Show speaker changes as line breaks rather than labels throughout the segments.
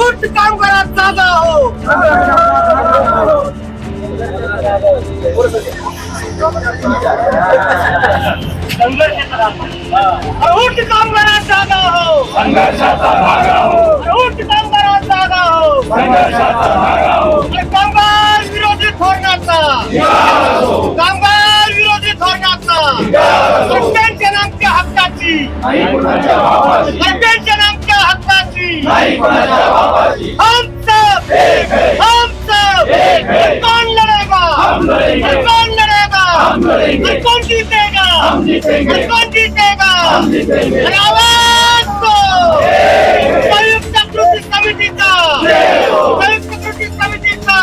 उच्च कामगारात जागा हो उच्च कामगारात जागा हो उच्च कामगारात जागा हो कामगार विरोधी धोरणाचा कामगार विरोधी धोरणाचा हक्काची हक्काची हम सब हम सब कौन लड़ेगा कौन लड़ेगा कौन जीतेगा कौन जीतेगा अरे आवाज दो संयुक्त कृती समितीचा! संयुक्त कृती समितीचा!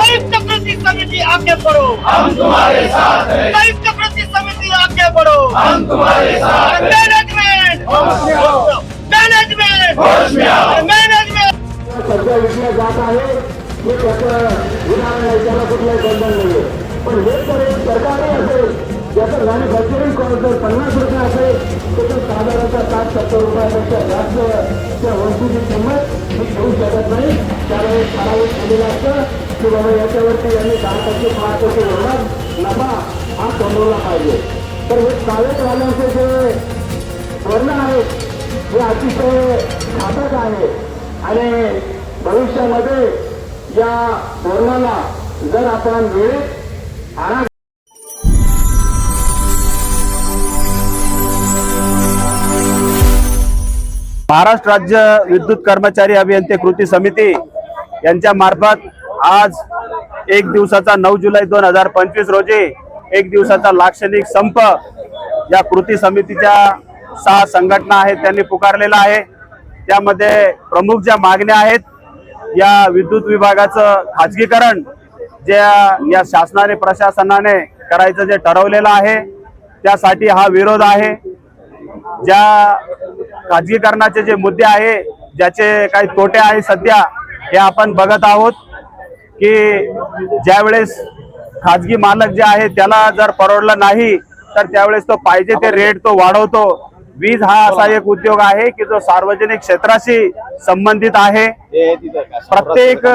संयुक्त कृती समिती आगे बढ़ो!
हम तुम्हारे साथ हैं।
संयुक्त कृती समिती आगे बढ़ो!
हम तुम्हारे साथ हैं।
मैनेजमेंट मैनेजमेंट
होश में आओ
मैनेजमेंट
सध्या विकल्या जात आहे हे त्याचं त्याला कुठलंही बंधन नाहीये पण हे तर एक सरकारी असेल ज्याचं मॅन्युफॅक्चरिंग कॉस्ट जर पन्नास रुपये असेल तर तो साधारणतः सात सत्तर रुपयापेक्षा जास्त त्या वस्तूची किंमत मी घेऊ शकत नाही त्यावेळेस ठराविक केलेलं असतं की बाबा याच्यावरती यांनी दहा टक्के पाच टक्के नफा हा कमवला पाहिजे तर हे प्रायव्हेटवाल्यांचे जे वर्ण आहेत हे अतिशय घातक आहे. आणि भविष्यामध्ये या धोरणाला जर आपण वेळेत आणा
महाराष्ट्र राज्य विद्युत कर्मचारी अभियंते कृती समिती यांच्या मार्फत आज एक दिवसाचा नऊ जुलै दोन हजार पंचवीस रोजी एक दिवसाचा लाक्षणिक संप या कृती समितीच्या सहा संघटना आहेत त्यांनी पुकारलेला आहे. त्यामध्ये प्रमुख ज्या मागण्या आहेत या विद्युत विभागाचं खाजगीकरण ज्या या शासनाने प्रशासनाने करायचं जे ठरवलेलं आहे त्यासाठी हा विरोध आहे. ज्या खाजगीकरणाचे जे मुद्दे आहे ज्याचे काही तोटे आहे सध्या हे आपण बघत आहोत की ज्यावेळेस खाजगी मालक जे आहे त्याला जर परवडलं नाही तर त्यावेळेस तो पाहिजे ते रेट तो वाढवतो. वीज हा असा एक उद्योग आहे की जो सार्वजनिक क्षेत्राशी संबंधित आहे. प्रत्येक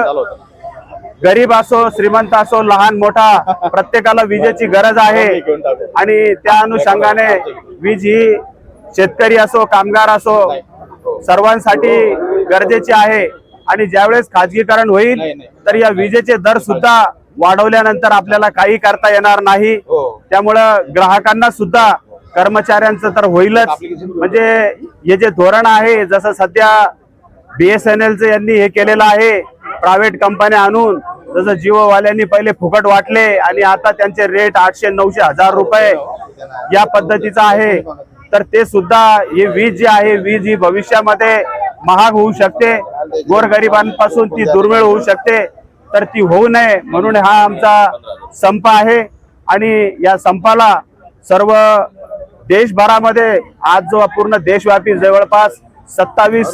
गरीब असो श्रीमंत असो लहान मोठा प्रत्येकाला विजेची गरज आहे. आणि त्या अनुषंगाने वीज ही शेतकरी असो कामगार असो सर्वांसाठी गरजेची आहे. आणि ज्यावेळेस खाजगीकरण होईल तर या विजेचे दर सुद्धा वाढवल्यानंतर आपल्याला काही करता येणार नाही. त्यामुळं ग्राहकांना सुद्धा कर्मचाऱ्यांचं तर होईलच. म्हणजे हे जे धोरण आहे जसं सध्या बीएसएनएलचं यांनी हे केलेलं आहे प्रायव्हेट कंपन्या आणून जसं जिओवाल्यांनी पहिले फुकट वाटले आणि आता त्यांचे रेट आठशे नऊशे हजार रुपये या पद्धतीचं आहे. तर ते सुद्धा ही वीज जी आहे वीज ही भविष्यामध्ये महाग होऊ शकते. गोरगरिबांपासून ती दुर्मिळ होऊ शकते. तर ती होऊ नये म्हणून हा आमचा संप आहे. आणि या संपाला सर्व देशभरामध्ये आज जो पूर्ण देशव्यापी जवळपास सत्तावीस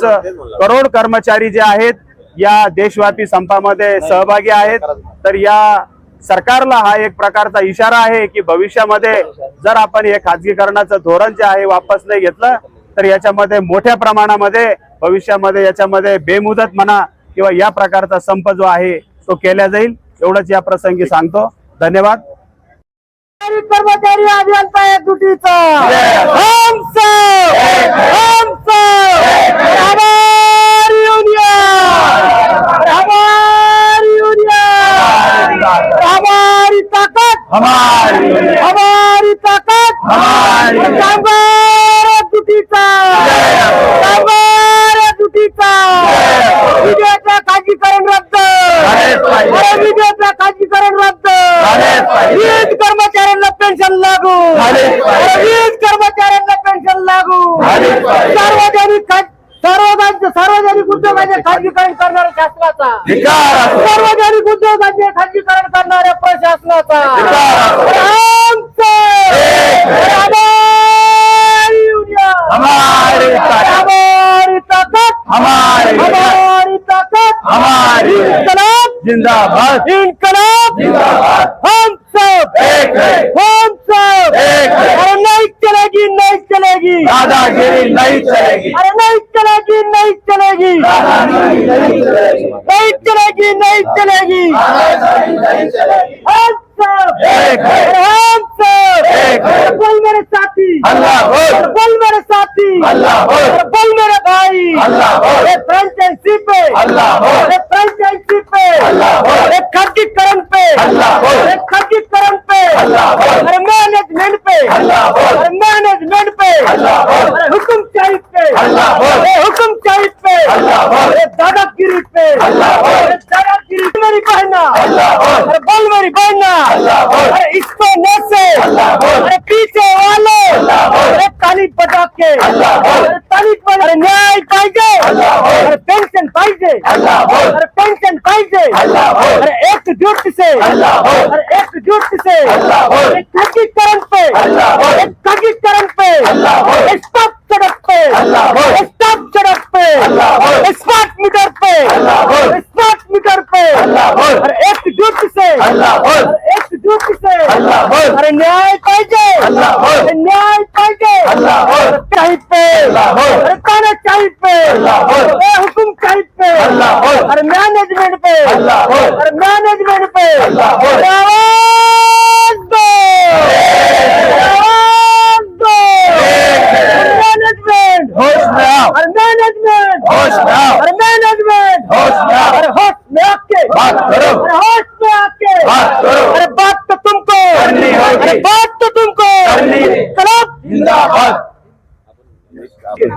करोड कर्मचारी जे आहेत या देशव्यापी संपामध्ये सहभागी आहेत. तर या सरकारला हा एक प्रकारचा इशारा आहे की भविष्यामध्ये जर आपण हे खाजगीकरणाचं धोरण जे आहे वापस नाही घेतलं तर याच्यामध्ये मोठ्या प्रमाणामध्ये भविष्यामध्ये याच्यामध्ये बेमुदत म्हणा किंवा या प्रकारचा संप जो आहे तो केला जाईल. एवढंच या प्रसंगी सांगतो. धन्यवाद.
कर्मचारी अभियंता हम सब हमारी ताकत.
हमारी
हमारी ताकत.
हमारी
कामगार एकजुटीचा कामगार एकजुटीचा विजयाचा खाजगीकरण रद्द. खाजगीकरण रद्द.
पाहिजे.
वीज कर्मचाऱ्यांना पेन्शन लागू. वीज कर्मचाऱ्यांना पेन्शन लागू. सार्वजनिक सार्वजनिक सार्वजनिक उद्योगाचे खाजगीकरण करणाऱ्या शासनाचा. सार्वजनिक उद्योगाचे खाजगीकरण करणाऱ्या प्रशासनाचा
धिक्कार असो.
आमचं हमारी युनियन
हमारी ताकत.
हमारी ताकत
हमारी
हमारी ताकत
हमारी
इनकलाब
जिंदाबाद।
इनकलाब।
जिंदाबाद।
हम सब।
एक है।
हम सब।
एक है।
अरे नहीं चलेगी नहीं चलेगी।
दादागिरी नहीं चलेगी।
अरे नहीं चलेगी नहीं चलेगी।
दादागिरी नहीं चलेगी।
नहीं चलेगी नहीं चलेगी।
दादागिरी नहीं चलेगी।
हम सब।
एक है।
अरे हम सब
एक है।
अरे बोल मेरे साथी
अल्लाह हो।
अरे बोल मेरे साथी
अल्लाह हो।
अरे बोल मेरे भाई
अल्लाह हो।
अरे फ्रेंचाइजी पे
अल्लाह हो।
अरे फ्रेंचाइजी पे
अल्लाह हो।
अरे खाकीकरण पे
अल्लाह हो।
अरे खाकीकरण पे
अल्लाह हो।
अरे मैनेजमेंट पे
अल्लाह हो।
अरे मैनेजमेंट पे
अल्लाह हो।
अरे हुकुम चाहिए पे
अल्लाह हो।
अरे हुकुम चाहिए पे
अल्लाह हो।
अरे दादागिरी पे
अल्लाह हो।
अरे दादागिरी मेरी बहना
अल्लाह हो।
अरे बोल मेरी बहना
अल्लाह हो।
अरे इसको न से
अल्लाह हो।
अरे पीछे वाले
अल्लाह हो।
अरे ताली बजा के
अल्लाह हो।
अरे ताली बजा अरे न्याय पाहिजे
अल्लाह हो।
अरे पेन्शन पाहिजे
अल्लाह हो।
अरे पेन्शन पाहिजे
अल्लाह हो। अल्लाह।
अरे न्याय पाहिजे
अल्लाह
न्याय पाहिजे
अल्लाह हो.
पे
अल्लाह
अरे काना चाहिए पे
अल्लाह
अरे हुकुम चाहिए पे
अल्लाह
अरे मैनेजमेंट पे
अल्लाह
अरे मैनेजमेंट पे
अल्लाह
आवाज़ दो आवाज़ दो मैनेजमेंट
होश में आओ
अरे मैनेजमेंट
होश में आओ
अरे मैनेजमेंट
होश में आओ
अरे होश में आके
बात करो।
अरे होश। अरे बात तो तुमको।
करनी होगी।
अरे बात तो तुमको।
करनी है।
चलो।
जिंदाबाद।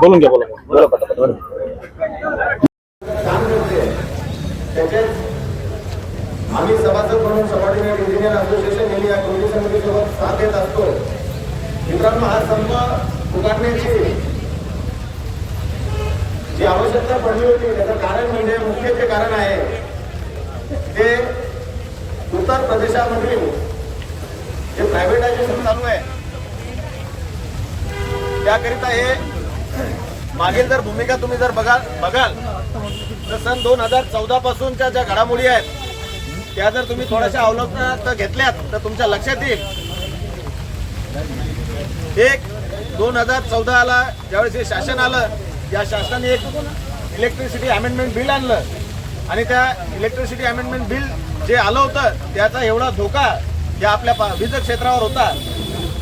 बोलून घ्या बोला.
आम्ही सभासद म्हणून सभाटिनी इंजिनियर असोसिएशन यांनी या कृती समितीसोबत साथ देत असतो. मित्रांनो हा संप पुकारण्याची जी आवश्यकता पडली होती त्याचं कारण म्हणजे मुख्य जे कारण आहे. ते उत्तर प्रदेशामधील जे प्रायव्हेटायझेशन चालू आहे त्याकरिता हे मागील जर भूमिका तुम्ही जर बघाल बघाल तर सन दोन हजार चौदा पासूनच्या ज्या घडामोडी आहेत त्या जर तुम्ही थोड्याशा अवलोकनात घेतल्यात तर तुमच्या लक्षात येईल. एक दोन हजार चौदाला ज्यावेळेस हे शासन आलं या शासनाने एक इलेक्ट्रिसिटी अमेंडमेंट बिल आणलं. आणि त्या इलेक्ट्रिसिटी अमेंडमेंट बिल जे आलं होतं त्याचा एवढा धोका जे आपल्या पा- वीज क्षेत्रावर होता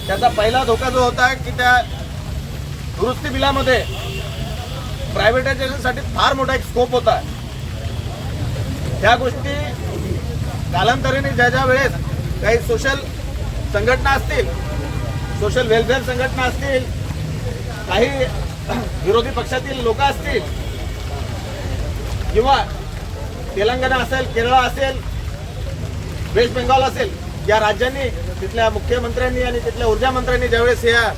त्याचा पहिला धोका जो होता की त्या दुरुस्ती बिलामध्ये प्रायव्हेटायझेशनसाठी फार मोठा एक स्कोप होता. ह्या गोष्टी कालांतराने ज्या ज्या वेळेस काही सोशल संघटना असतील सोशल वेलफेअर संघटना असतील काही विरोधी पक्षातील लोक असतील किंवा तेलंगणा असेल केरळ असेल वेस्ट बेंगॉल असेल या राज्यांनी तिथल्या मुख्यमंत्र्यांनी आणि तिथल्या ऊर्जा मंत्र्यांनी ज्यावेळेस या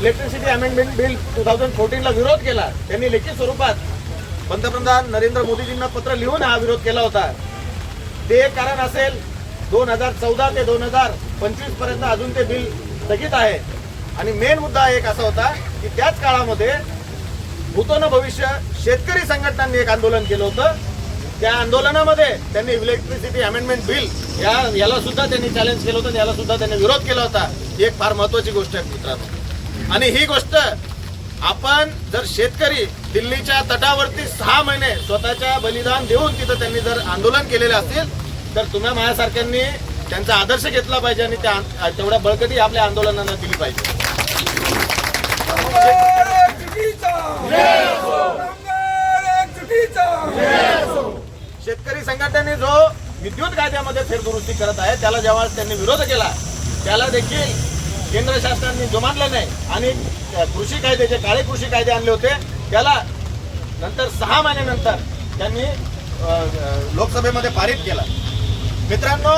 electricity amendment bill two thousand फोर्टीनला विरोध केला त्यांनी लेखी स्वरूपात पंतप्रधान नरेंद्र मोदीजींना पत्र लिहून हा विरोध केला होता. ते एक कारण असेल दोन हजार चौदा ते दोन हजार पंचवीसपर्यंत अजून ते बिल स्थगित आहे. आणि मेन मुद्दा एक असा होता की त्याच काळामध्ये भूतोन भविष्य शेतकरी संघटनांनी एक आंदोलन केलं होतं. त्या आंदोलनामध्ये त्यांनी इलेक्ट्रिसिटी अमेंडमेंट बिल या याला सुद्धा त्यांनी चॅलेंज केलं होतं याला सुद्धा त्यांनी विरोध केला होता. ही एक फार महत्वाची गोष्ट आहे मित्रांनो. आणि ही गोष्ट आपण जर शेतकरी दिल्लीच्या तटावरती सहा महिने स्वतःच्या बलिदान देऊन तिथं त्यांनी जर आंदोलन केलेले असतील तर तुम्ही माझ्यासारख्यांनी त्यांचा आदर्श घेतला पाहिजे आणि त्या तेवढ्या बळकटी आपल्या आंदोलनांना दिली पाहिजे. शेतकरी संघटनेने जो विद्युत कायद्यामध्ये फेरदुरुस्ती करत आहे त्याला जेव्हा त्यांनी विरोध केला त्याला देखील केंद्र शासनाने जुमानलं नाही आणि कृषी कायदे जे काळे कृषी कायदे आणले होते त्याला नंतर सहा महिन्यानंतर त्यांनी लोकसभेमध्ये पारित केला. मित्रांनो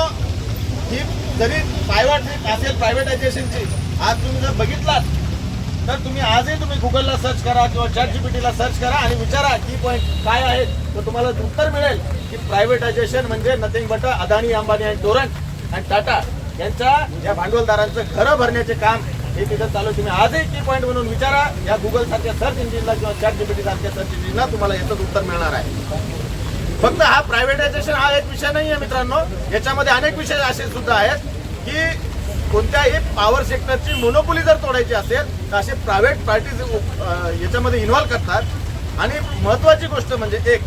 ही जरी प्रायव्हेट असेल प्रायव्हेटायझेशनची आज तुम्ही जर बघितलात तर तुम्ही आजही तुम्ही गुगलला सर्च करा किंवा चॅट जीपीटीला सर्च करा आणि विचारा की पॉईंट काय आहेत तर तुम्हाला उत्तर मिळेल की प्रायव्हेटायझेशन म्हणजे नथिंग बट अदानी अंबानी आणि टोरंट आणि टाटा यांच्या या भांडवलदारांचं घरं भरण्याचे काम हे तिथं चालू आहे. तुम्ही आजही की पॉईंट म्हणून विचारा. या गुगल सारख्या सर्च इंजिनला किंवा चॅट जीपीटी सारख्या सर्च इंजिनला तुम्हाला याचं उत्तर मिळणार आहे. फक्त हा प्रायव्हेटायझेशन हा एक विषय नाही आहे मित्रांनो. याच्यामध्ये अनेक विषय असे सुद्धा आहेत की कोणत्याही पॉवर सेक्टरची मोनोपोली जर तोडायची असेल तर असे प्रायव्हेट पार्टीज याच्यामध्ये इन्व्हॉल्व करतात. आणि महत्वाची गोष्ट म्हणजे एक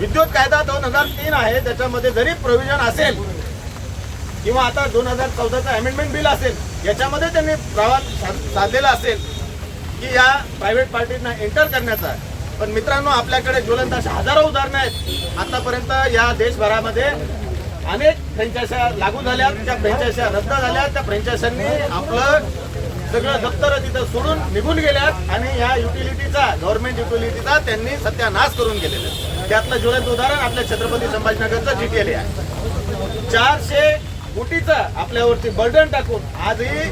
विद्युत कायदा दोन हजार तीन आहे त्याच्यामध्ये जरी प्रोव्हिजन असेल किंवा आता दोन हजार चौदाचं अमेंडमेंट बिल असेल याच्यामध्ये त्यांनी प्रवास साधलेला असेल की या प्रायव्हेट पार्टींना एंटर करण्याचा पण मित्रांनो आपल्याकडे ज्वलंत अशा हजारो उदाहरणं आहेत. आतापर्यंत या देशभरामध्ये अनेक फ्रँचायझ्या लागू झाल्या त्या फ्रँचायझ्या रद्द झाल्या त्या फ्रँचायझ्यांनी आपलं सगळं दप्तर तिथं सोडून निघून गेल्यात आणि या युटिलिटीचा गव्हर्नमेंट युटिलिटीचा त्यांनी सत्यानाश करून गेलेला आहे. त्यातलं ज्वलंत उदाहरण आपल्या छत्रपती संभाजीनगरचं जीटीएल आहे. चारशे कोटीचं आपल्यावरती बर्डन टाकून आजही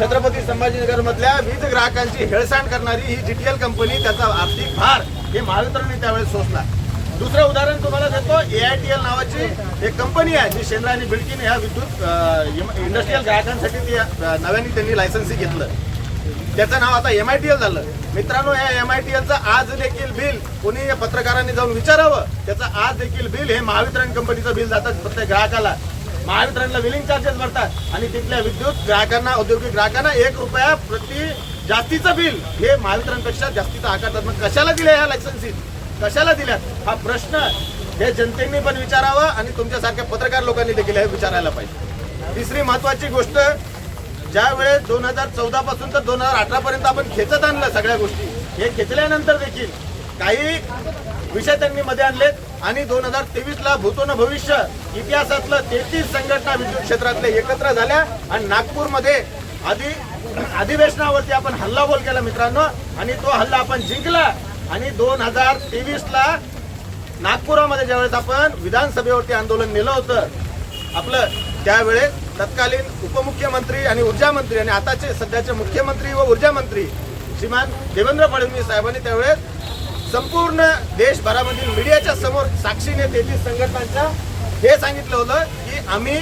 छत्रपती संभाजीनगर मधल्या वीज ग्राहकांची हेळसांड करणारी ही जीटीएल कंपनी त्याचा आर्थिक भार हे महावितरणने त्यावेळेस सोसला. दुसरं उदाहरण तुम्हाला देतो एआयटीएल नावाची एक कंपनी आहे जी शेंद्रा आणि बिडकीन ह्या विद्युत इंडस्ट्रीयल ग्राहकांसाठी ती नव्याने त्यांनी लायसन्सी घेतलं. त्याचं नाव आता एम आय टी एल झालं. मित्रांनो या एम आय टी एलचं आज देखील बिल कोणी पत्रकारांनी जाऊन विचारावं त्याचं आज देखील बिल हे महावितरण कंपनीचं बिल जातात प्रत्येक ग्राहकाला. महावितरणला बिलिंग चार्जेस भरतात आणि तिथल्या विद्युत ग्राहकांना औद्योगिक ग्राहकांना एक रुपया प्रति जास्तीचं बिल हे महावितरणपेक्षा जास्तीचं आकारतात. मग कशाला दिलं ह्या लायसन्सीत कशाला दिल्यात? हा प्रश्न हे जनतेने पण विचारावा आणि तुमच्यासारख्या पत्रकार लोकांनी देखील हे विचारायला पाहिजे. तिसरी महत्वाची गोष्ट ज्या वेळेस दोन हजार चौदा पासून तर दोन हजार अठरा पर्यंत आपण खेचत आणलं सगळ्या गोष्टी हे खेचल्यानंतर देखील काही विषय त्यांनी मध्ये आणलेत आणि दोन हजार तेवीस ला भूतोन भविष्य इतिहासातलं तेहतीस संघटना विद्युत क्षेत्रातल्या एकत्र झाल्या आणि नागपूरमध्ये आधी अधिवेशनावरती आपण हल्लाबोल केला मित्रांनो आणि तो हल्ला आपण जिंकला. आणि दोन हजार तेवीस ला नागपुरामध्ये ज्यावेळेस आपण विधानसभेवरती आंदोलन नेलं होतं आपलं त्यावेळेस तत्कालीन उपमुख्यमंत्री आणि ऊर्जा मंत्री आणि आताचे सध्याचे मुख्यमंत्री व ऊर्जा मंत्री श्रीमान देवेंद्र फडणवीस साहेबांनी त्यावेळेस संपूर्ण देशभरामधील मीडियाच्या समोर साक्षीने तेहतीस संघटनांच्या हे सांगितलं होतं की आम्ही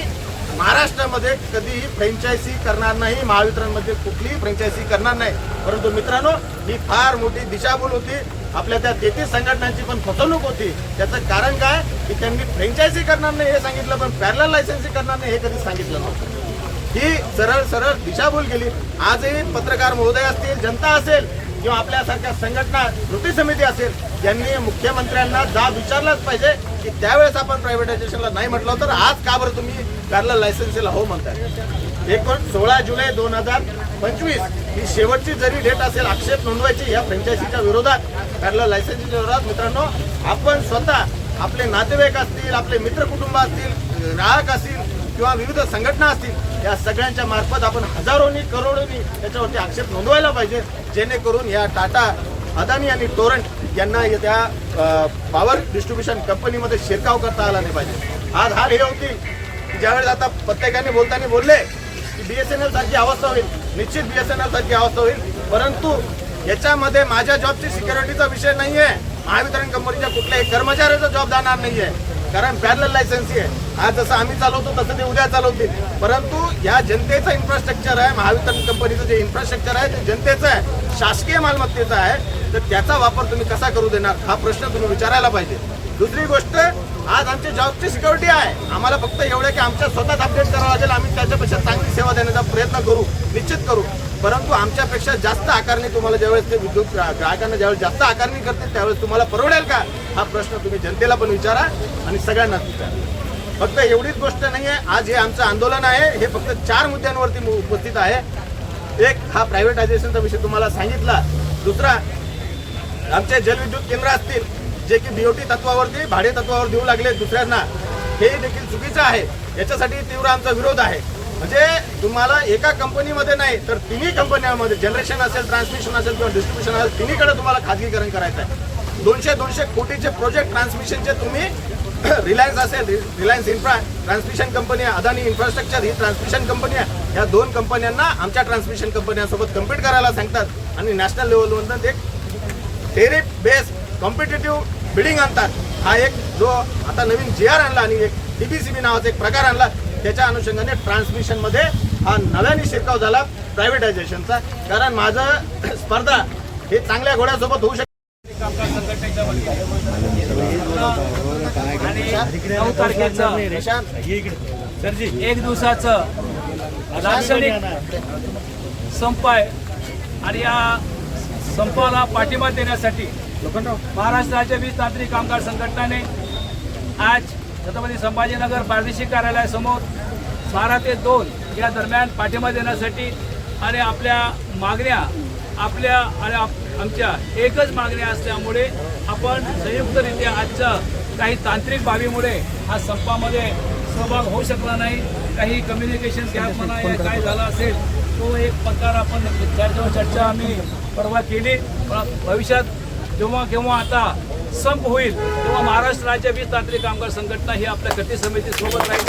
महाराष्ट्रामध्ये कधीही फ्रँचायसी करणार नाही महावितरणमध्ये कुठलीही फ्रँचायसी करणार नाही. परंतु मित्रांनो ही फार मोठी दिशाभूल होती. आपल्या त्या तेहतीस संघटनांची पण फसवणूक होती. त्याचं कारण काय? की त्यांनी फ्रँचायझी करणार नाही हे सांगितलं पण पॅरल लायसन्सी करणार नाही हे कधीच सांगितलं नव्हतं. ही सरळ सरळ दिशाभूल गेली आजही पत्रकार महोदय असतील जनता असेल किंवा आपल्यासारख्या संघटना कृती समिती असेल यांनी मुख्यमंत्र्यांना जाब विचारलाच पाहिजे की त्यावेळेस आपण प्रायव्हेटायझेशनला नाही म्हटलं तर आज का बरं तुम्ही पॅरल लायसन्सीला हो म्हणताय? एकूण सोळा जुलै दोन हजार पंचवीस. ही शेवटची जरी डेट असेल आक्षेप नोंदवायची या फ्रँचायसीच्या विरोधात. पॅरल लायसन्सीच्या विरोधात मित्रांनो आपण स्वतः आपले नातेवाईक असतील आपले मित्र कुटुंब असतील ग्राहक असतील किंवा विविध संघटना असतील या सगळ्यांच्या मार्फत आपण हजारोनी करोडोनी त्याच्यावरती आक्षेप नोंदवायला पाहिजे. जेणेकरून या टाटा अदानी आणि टोरंट यांना त्या पॉवर डिस्ट्रीब्युशन कंपनीमध्ये शिरकाव करता आला नाही पाहिजे. आज हाल हे होती ज्यावेळेस आता प्रत्येकाने बोलताना बोलले की बीएसएनएल सारखी अवस्था होईल. निश्चित बीएसएनएल सारखी अवस्था होईल. परंतु याच्यामध्ये माझ्या जॉबची सिक्युरिटीचा विषय नाही आहे महावितरण कंपनीच्या कुठल्याही कर्मचाऱ्याचा जॉब जाणार आहे कारण पॅरल लायसन्सी आहे. आज जसं आम्ही चालवतो तसं ते उद्या चालवतील. परंतु या जनतेचं इन्फ्रास्ट्रक्चर आहे महावितरण कंपनीचं जे इन्फ्रास्ट्रक्चर आहे ते जनतेचं आहे शासकीय मालमत्तेचं आहे. तर त्याचा वापर तुम्ही कसा करू देणार? हा प्रश्न तुम्ही विचारायला पाहिजे. दुसरी गोष्ट आज आमची जॉबची सिक्युरिटी आहे. आम्हाला फक्त एवढं की आमच्या स्वतःच अपडेट करावं लागेल. आम्ही त्याच्यापेक्षा चांगली सेवा देण्याचा प्रयत्न करू. निश्चित करू. परंतु आमच्यापेक्षा जास्त आकारणी तुम्हाला ज्यावेळेस ते विद्युत ग्राहकांना ज्यावेळेस जास्त आकारणी करतील त्यावेळेस तुम्हाला परवडेल का? हा प्रश्न तुम्ही जनतेला पण विचारा आणि सगळ्यांनाच विचारा. फक्त एवढीच गोष्ट नाही आहे आज हे आमचं आंदोलन आहे. हे फक्त चार मुद्द्यांवरती मु- उपस्थित आहे. एक हा प्रायव्हेटायझेशनचा विषय तुम्हाला सांगितला. दुसरा आमचे जलविद्युत केंद्र असतील जे की बीओटी तत्वावरती भाडे तत्वावर देऊ लागले दुसऱ्यांना हे देखील चुकीचं आहे. याच्यासाठी तीव्र आमचा विरोध आहे. म्हणजे तुम्हाला एका कंपनीमध्ये नाही तर तिन्ही कंपन्यांमध्ये जनरेशन असेल ट्रान्समिशन असेल किंवा डिस्ट्रीब्युशन असेल तिन्हीकडे तुम्हाला खाजगीकरण करायचं आहे. दोनशे दोनशे कोटीचे प्रोजेक्ट ट्रान्समिशनचे तुम्ही रिलायन्स असेल Reliance infra transmission company Adani infrastructure ही ट्रान्समिशन कंपनी आहे. या दोन कंपन्यांना आमच्या ट्रान्समिशन कंपन्यांसोबत कम्पीट करायला सांगतात. आणि नॅशनल लेवलवर एक टेरिफ बेस कॉम्पिटेटिव्ह बिडिंग आणतात. हा एक जो आता नवीन जी आर आणला आणि एक टीबीसीबी नावाचा एक प्रकार आणला त्याच्या अनुषंगाने ट्रान्समिशनमध्ये हा नव्याने शिरकाव झाला प्रायव्हेटायझेशनचा कारण माझं स्पर्धा हे चांगल्या घोड्यासोबत होऊ शकते
नऊ तारखेचं एक दिवसाचं संप आहे आणि या संपाला पाठिंबा देण्यासाठी महाराष्ट्र राज्य वीज तांत्रिक कामगार संघटनेने आज छत्रपती संभाजीनगर प्रादेशिक कार्यालयासमोर बारा ते दोन या दरम्यान पाठिंबा देण्यासाठी आणि आपल्या मागण्या आपल्या आणि आप- आमच्या एकच मागण्या असल्यामुळे आपण संयुक्तरित्या आजच्या काही तांत्रिक बाबीमुळे हा संपामध्ये सहभाग होऊ शकला नाही. काही कम्युनिकेशन गॅप म्हणा या काय झाला असेल तो एक प्रकार आपण चर्चा चर्चा आम्ही परवा केली. पण भविष्यात जेव्हा केव्हा आता संप होईल तेव्हा महाराष्ट्र राज्य वीज तांत्रिक कामगार संघटना ही आपल्या कृती समिती सोबत राहील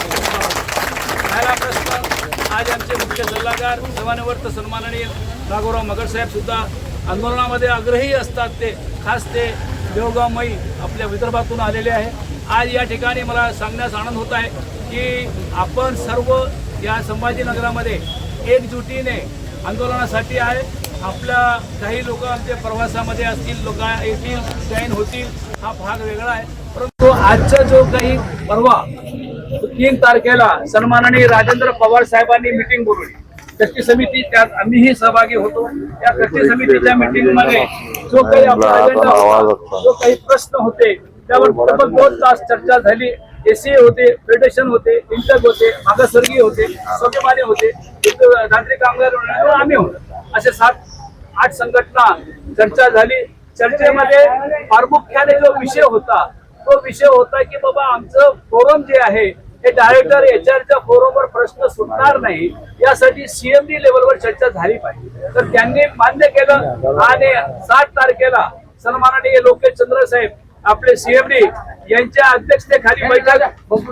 पहिला प्रश्न आज आमचे मुख्य सल्लागार सेवानिवृत्त सन्माननीय राघवराव मगरसाहेब सुद्धा आंदोलनामध्ये आग्रही असतात ते. खास ते देवगावमयी आपल्या विदर्भातून आलेले आहे. आज या ठिकाणी मला सांगण्यास आनंद होत आहे की आपण सर्व या संभाजीनगरामध्ये एकजुटीने आंदोलनासाठी आहे. आपल्या काही लोक आमच्या प्रवासामध्ये असतील लोक येतील जॉईन होतील हा भाग वेगळा आहे. परंतु आजचा जो काही परवा तीन तारखेला सन्माननीय राजेंद्र पवार साहेबांनी मिटिंग बोलवली. कृती समिती त्यात आम्हीही सहभागी होतो. त्या कृती समितीच्या मिटिंगमध्ये जो काही आपला जो काही प्रश्न होते त्यावर तब्बल दोन तास चर्चा झाली. एसीए होते फेडरेशन होते इंटक होते मागासवर्गीय होते सभ्यमाने होते एक तांत्रिक कामगार आम्ही होतो. असे सात आठ संघटना चर्चा झाली. चर्चेमध्ये प्रामुख्याने जो विषय होता तो विषय होता की बाबा आमचं फोरम जे आहे हे डायरेक्टर एचआरच्या फोरमवर प्रश्न सुटणार नाही. यासाठी सीएमडी लेवलवर चर्चा झाली पाहिजे. तर त्यांनी मान्य केलं. आणि सात तारखेला सन्माननीय लोकेश चंद्र साहेब आपले सीएमडी यांच्या अध्यक्षतेखाली बैठक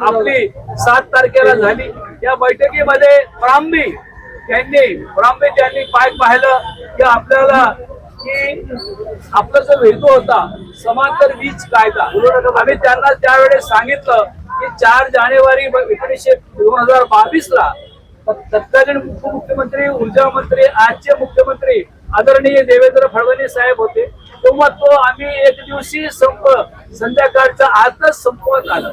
आपली सात तारखेला झाली. या बैठकीमध्ये प्रांबी त्यांनी प्रांबी त्यांनी पाय पाहिलं की आपल्याला की आपला जो हेतू होता समांतर वीज कायदा. आम्ही त्यांना त्यावेळेस सांगितलं की चार जानेवारी एकोणीसशे दोन हजार बावीस ला तत्कालीन उपमुख्यमंत्री ऊर्जा मंत्री आजचे मुख्यमंत्री आदरणीय देवेंद्र फडणवीस साहेब होते. तेव्हा तो आम्ही एक दिवशी संप संध्याकाळचा आजच संपवत आलं.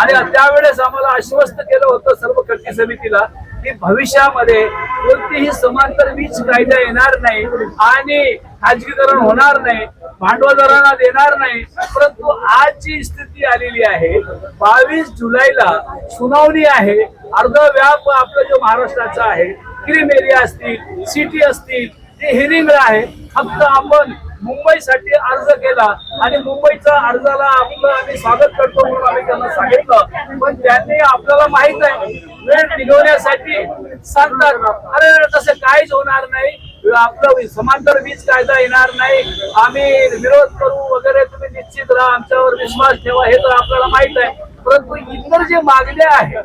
आणि त्यावेळेस आम्हाला आश्वस्त केलं होतं सर्व कृती समितीला की भविष्यामध्ये कोणतीही समांतर वीज कायदा येणार नाही आणि खाजगीकरण होणार नाही भांडवलदारांना देणार नाही. परंतु आज जी स्थिती आलेली आहे बावीस जुलैला सुनावणी आहे. अर्ध व्याप आपलं जो महाराष्ट्राचा आहे क्रीम एरिया असतील सिटी असतील जे हिरिंग आहे फक्त आपण मुंबईसाठी अर्ज केला आणि मुंबईच्या अर्जाला आपलं आम्ही स्वागत करतो म्हणून आम्ही त्यांना सांगितलं. पण त्यांनी आपल्याला माहीत आहे वेळ निघवण्यासाठी सांगतात अरे तसं काहीच होणार नाही आपलं समांतर वीज कायदा येणार नाही आम्ही विरोध करू वगैरे तुम्ही निश्चित राहा आमच्यावर विश्वास ठेवा हे तर आपल्याला माहीत आहे. परंतु इतर जे मागण्या आहेत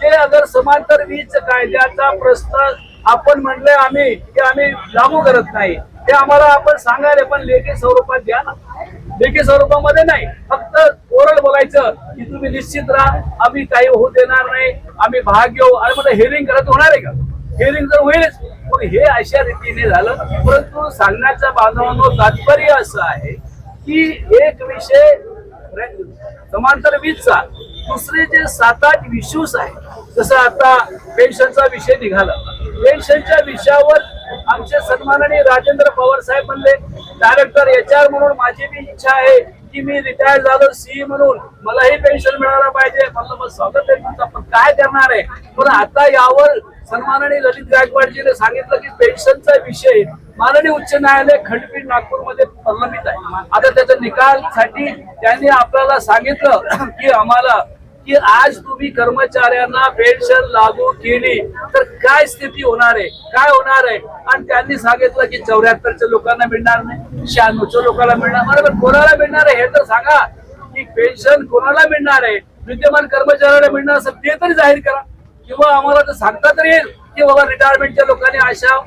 ते अगर समांतर वीज कायद्याचा प्रस्ताव आपण म्हणले आम्ही की आम्ही लागू करत नाही. ते आम्हाला आपण सांगायला पण लेखी स्वरूपात द्या ना. लेखी स्वरूपामध्ये नाही फक्त ओरल बोलायचं की तुम्ही निश्चित राहा आम्ही काही होऊ देणार नाही आम्ही भाग घेऊ आणि मग हेअरिंग करत होणार आहे का? हेअरिंग तर होईलच. मग हे अशा रीतीने झालं. परंतु सांगण्याच्या बांधवांनो तात्पर्य असं आहे की एक विषय समांतर वीजचा दुसरे जे सात आठ इश्यूज आहे जसं आता पेन्शनचा विषय निघाला. पेन्शनच्या विषयावर आमचे सन्माननीय राजेंद्र पवार साहेब म्हणले डायरेक्टर एच आर म्हणून माझी बी इच्छा आहे की मी रिटायर झालो सी म्हणून. मलाही पेन्शन मिळायला पाहिजे. म्हणलं मग स्वागत आहे तुमचं पण काय करणार आहे? पण आता यावर सन्माननीय ललित गायकवाडजीने सांगितलं की पेन्शनचा विषय माननीय उच्च न्यायालय खंडपीठ नागपूरमध्ये प्रलंबित आहे. आता त्याच्या निकालसाठी त्यांनी आपल्याला सांगितलं की आम्हाला की आज तुम्ही कर्मचाऱ्यांना पेन्शन लागू केली तर काय स्थिती होणार आहे? काय होणार आहे? आणि त्यांनी सांगितलं की चौऱ्याहत्तरच्या लोकांना मिळणार नाही शहाण्णवच्या लोकांना मिळणार बरोबर कोणाला मिळणार आहे हे तर सांगा. की पेन्शन कोणाला मिळणार आहे? विद्यमान कर्मचाऱ्याला मिळणार असेल ते तरी जाहीर करा. किंवा आम्हाला तर सांगता तरी येईल की बाबा रिटायरमेंटच्या लोकांनी अशा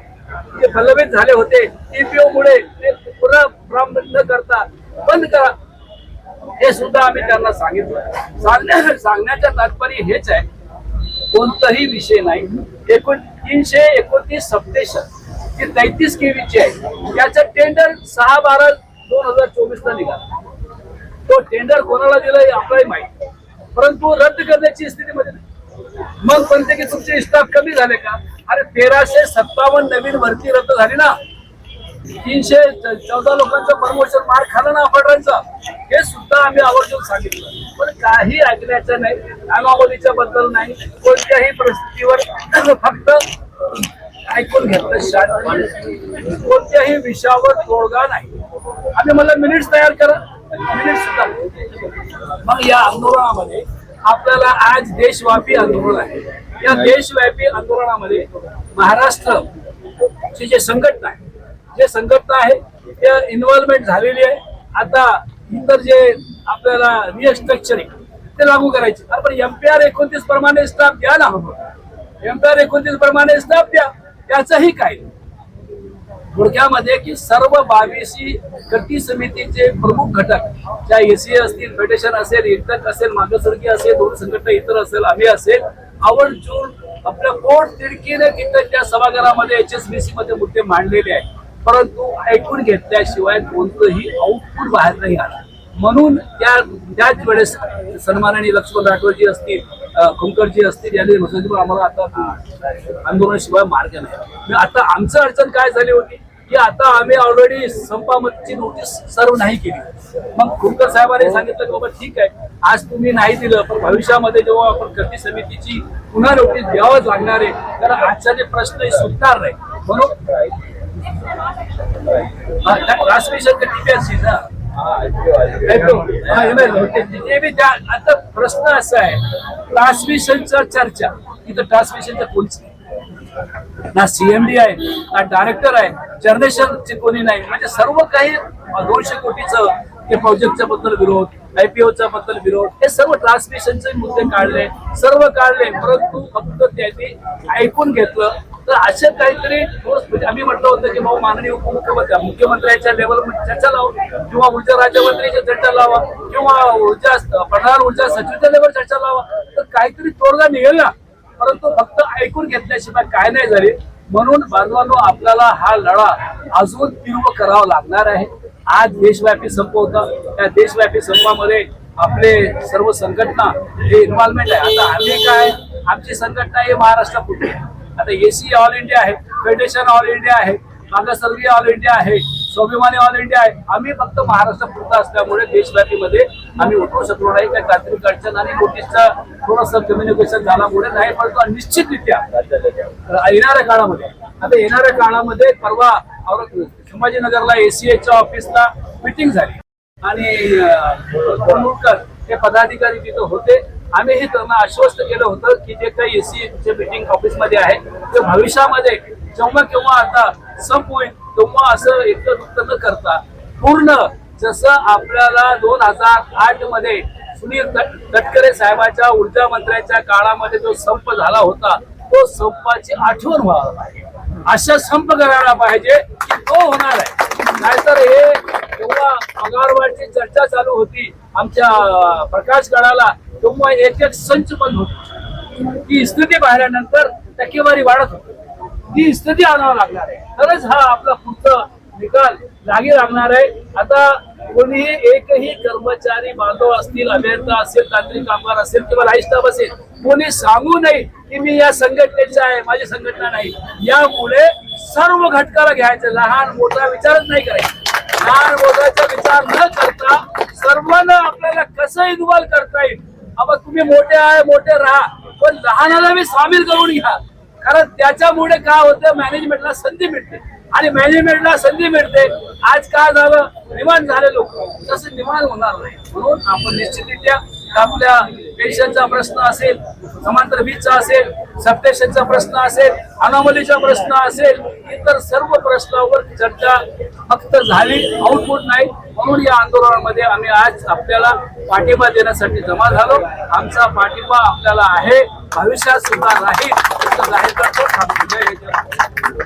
जे झाले होते ईपीओ मुळे ते पुन्हा फॉर्म न करता बंद करा. हे सुद्धा आम्ही त्यांना सांगितलं. सांगण्या सांगण्याच्या तात्पर्य हेच आहे कोणताही विषय नाही. एकूण तीनशे एकोणतीस सप्टेशन ती तैतीस केवीची आहे. याचं टेंडर सहा बारा दोन हजार चोवीस ला निघाला. तो टेंडर कोणाला दिलं हे आपल्याला माहिती परंतु रद्द करण्याची स्थितीमध्ये मग म्हणते की तुमचे स्टाफ कमी झाले का? अरे तेराशे सत्तावन्न नवीन भरती रद्द झाली ना. तीनशे चौदा लोकांचा प्रमोशन मार खाला ना फडरांचा हे सुद्धा आम्ही आवर्जून सांगितलं. पण काही ऐकण्याचं नाही अनावलीच्या बद्दल नाही. कोणत्याही परिस्थितीवर फक्त ऐकून घेतलं शांत कोणत्याही विषयावर तोडगा नाही. आम्ही मला मिनिट्स तयार करा. मिनिट्स सुद्धा मग या आंदोलनामध्ये आपल्याला आज देशव्यापी आंदोलन आहे. या देशव्यापी आंदोलनामध्ये महाराष्ट्र ची जे संघटना आहे जे संघटना आहे त्या इन्व्हॉल्वमेंट झालेली आहे. आता इतर जे आपल्याला रिस्ट्रक्चरिंग ते लागू करायचे. आपण एमपीआर एकोणतीस प्रमाणे स्टाफ द्या ना. एमपीआर एकोणतीस प्रमाणे स्टाफ द्या. त्याचंही काय? गुडघ्यामध्ये की सर्व बावीसी कृती समितीचे प्रमुख घटक ज्या एसी असतील फेडरेशन असेल इंटक असेल मागासवर्गीय असेल दोन संघटना इतर असेल आम्ही असेल आवर्जून आपल्या पोट तिडकीने तिथं त्या सभागृहामध्ये एच एस बी सी मध्ये मुद्दे मांडलेले आहेत. परंतु ऐकून घेतल्याशिवाय कोणतंही आउटपुट बाहेर नाही आलं. म्हणून त्या त्याच वेळेस सन्माननीय लक्ष्मण राठोडजी असतील अं, खुमकरजी असतील यांनी म्हटलं की आम्हाला आता आंदोलनाशिवाय मार्ग नाही. आता आमचं अडचण काय झाली होती? की आता आम्ही ऑलरेडी संपामतची नोटीस सर्व नाही केली. मग खुमकर साहेबांनी सांगितलं की बाबा ठीक आहे आज तुम्ही नाही दिलं पण भविष्यामध्ये जेव्हा आपण कृती समितीची पुन्हा नोटीस द्यावंच लागणार आहे कारण आजचा जे प्रश्न सुटणार नाही. म्हणून ट्रान्समिशन टीपीएससी ना। बी त्या- आता प्रश्न असा आहे ट्रान्समिशनचा चर्चा इथं ट्रान्समिशनचा कोणच नाही। ना सीएमडी आहे ना डायरेक्टर आहे जनरेशनचे कोणी नाही. म्हणजे सर्व काही दोनशे कोटीचं ते प्रोजेक्टच्या बद्दल विरोध आयपीओच्या बद्दल विरोध हे सर्व ट्रान्समिशनचे मुद्दे काढले सर्व काढले परंतु फक्त त्यांनी ऐकून घेतलं तर अशा काहीतरी म्हणजे आम्ही म्हटलं होतं की भाऊ माननीय उपमुख्यमंत्री मुख्यमंत्र्यांच्या लेवलवर चर्चा लावा किंवा ऊर्जा राज्यमंत्र्यांच्या चर्चा लावा किंवा ऊर्जा प्रधान ऊर्जा सचिवच्या लेवल चर्चा लावा. तर काहीतरी तोडगा निघेल ना. परंतु फक्त ऐकून घेतल्याशिवाय काय नाही झाले. म्हणून बांधवांनो आपल्याला हा लढा अजून तीव्र करावा लागणार आहे. आज देशव्यापी संप होता. त्या देशव्यापी संपामध्ये आपले सर्व संघटना हे इन्व्हॉल्वमेंट आहे आता आम्ही काय? आमची संघटना हे महाराष्ट्रापुरती आता एसी ऑल इंडिया आहे फेडरेशन ऑल इंडिया आहे मागासवर्गीय ऑल इंडिया आहे स्वाभिमानी ऑल इंडिया आहे. आम्ही फक्त महाराष्ट्र महाराष्ट्रापुरता असल्यामुळे देशव्यापीमध्ये आम्ही उठवू शकलो नाही. काही तांत्रिक अडचण आणि नोटीसचं थोडंसं कम्युनिकेशन झाल्यामुळे नाही परंतु निश्चितरित्या येणाऱ्या काळामध्ये आता येणाऱ्या काळामध्ये परवा औरंग संभाजीनगरला एसीएच्या ऑफिसला मिटिंग झाली. आणि कोंडूरकर हे पदाधिकारी तिथं होते. आम्ही हे त्यांना आश्वस्त केलं होतं की जे काही एसी चे मीटिंग ऑफिसमध्ये आहे ते भविष्यामध्ये जेव्हा केव्हा आता संप होईल तेव्हा असं एकटं दुःख न करता पूर्ण जसं आपल्याला दोन हजार आठमध्ये सुनील तटकरे साहेबाच्या ऊर्जा मंत्र्यांच्या काळामध्ये जो संप झाला होता तो संपाची आठवण व्हायला पाहिजे. अशा संप करायला पाहिजे की तो होणार आहे. नाहीतर हे तेव्हा पगारवाढची चर्चा चालू होती आमच्या प्रकाश गडाला तेव्हा एक एक संच बंद होतो. ती स्थिती पाहिल्यानंतर टक्केवारी वाढत होती. ती स्थिती आणावं लागणार आहे. तरच हा आपला पुढचा निकाल जागी लागणार आहे. आता कोणीही एकही कर्मचारी बांधव असतील अभियंता असेल तांत्रिक कामगार असेल किंवा लाईफ स्टाफ असेल कोणी सांगू नये की मी या संघटनेचा आहे माझी संघटना नाही. यामुळे सर्व घटकाला घ्यायचं. लहान मोठा विचारच नाही करायचा. लहान मोठ्याचा विचार न करता सर्वांना आपल्याला कसं इन्व्हॉल्व करता येईल? अबा तुम्ही मोठे आहे मोठे राहा. पण लहानाला मी सामील करून घ्या. कारण त्याच्यामुळे काय होतं मॅनेजमेंटला संधी मिळते. आणि मॅनेजमेंटला संधी मिळते. आज काय झालं निवांत झाले लोक. तसं निवांत होणार नाही. म्हणून आपण निश्चितरित्या आपल्या पेन्शनचा प्रश्न असेल समांतर वीजचा असेल सबस्टेशनचा प्रश्न असेल अनामलीचा प्रश्न असेल इतर सर्व प्रश्नावर चर्चा फक्त झाली आउटपुट नाही. म्हणून या आंदोलनामध्ये आम्ही आज आपल्याला पाठिंबा देण्यासाठी जमा झालो. आमचा पाठिंबा आपल्याला आहे. भविष्यात सुद्धा राहील असं जाहीर करतो.